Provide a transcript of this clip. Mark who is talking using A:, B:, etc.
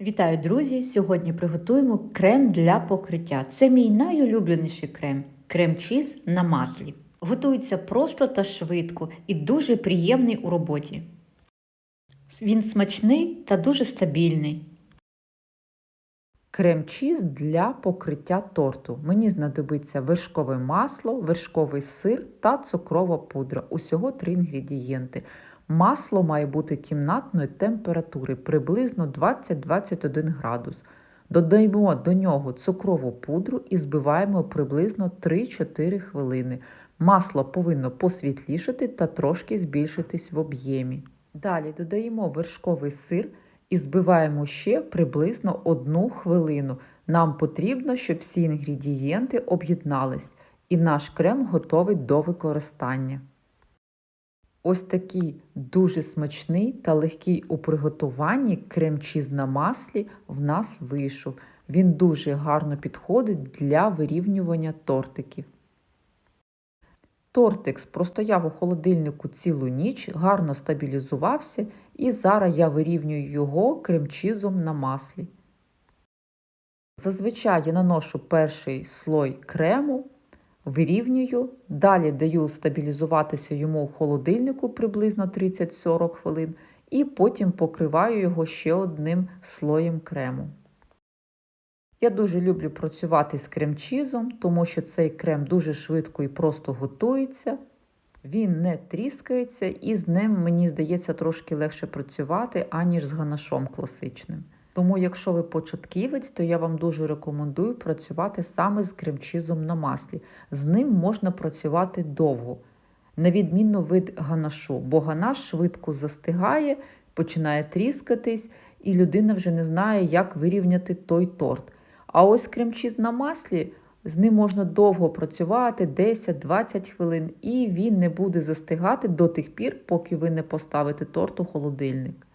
A: Вітаю, друзі! Сьогодні приготуємо крем для покриття. Це мій найулюбленіший крем крем чіз на маслі. Готується просто та швидко і дуже приємний у роботі. Він смачний та дуже стабільний.
B: Крем-чіз для покриття торту. Мені знадобиться вершкове масло, вершковий сир та цукрова пудра. Усього три інгредієнти. Масло має бути кімнатної температури приблизно 20-21 градус. Додаємо до нього цукрову пудру і збиваємо приблизно 3-4 хвилини. Масло повинно посвітлішати та трошки збільшитись в об'ємі. Далі додаємо вершковий сир і збиваємо ще приблизно 1 хвилину. Нам потрібно, щоб всі інгредієнти об'єднались і наш крем готовий до використання. Ось такий дуже смачний та легкий у приготуванні крем-чіз на маслі в нас вийшов. Він дуже гарно підходить для вирівнювання тортиків. Тортик простояв у холодильнику цілу ніч, гарно стабілізувався і зараз я вирівнюю його крем-чізом на маслі. Зазвичай я наношу перший слой крему, вирівнюю, далі даю стабілізуватися йому в холодильнику приблизно 30-40 хвилин і потім покриваю його ще одним слоєм крему. Я дуже люблю працювати з крем-чізом, тому що цей крем дуже швидко і просто готується. Він не тріскається і з ним, мені здається, трошки легше працювати, аніж з ганашом класичним. Тому, якщо ви початківець, то я вам дуже рекомендую працювати саме з крем-чізом на маслі. З ним можна працювати довго, на відміну від ганашу, бо ганаш швидко застигає, починає тріскатись, і людина вже не знає, як вирівняти той торт. А ось крем-чіз на маслі, з ним можна довго працювати, 10-20 хвилин, і він не буде застигати до тих пір, поки ви не поставите торт у холодильник.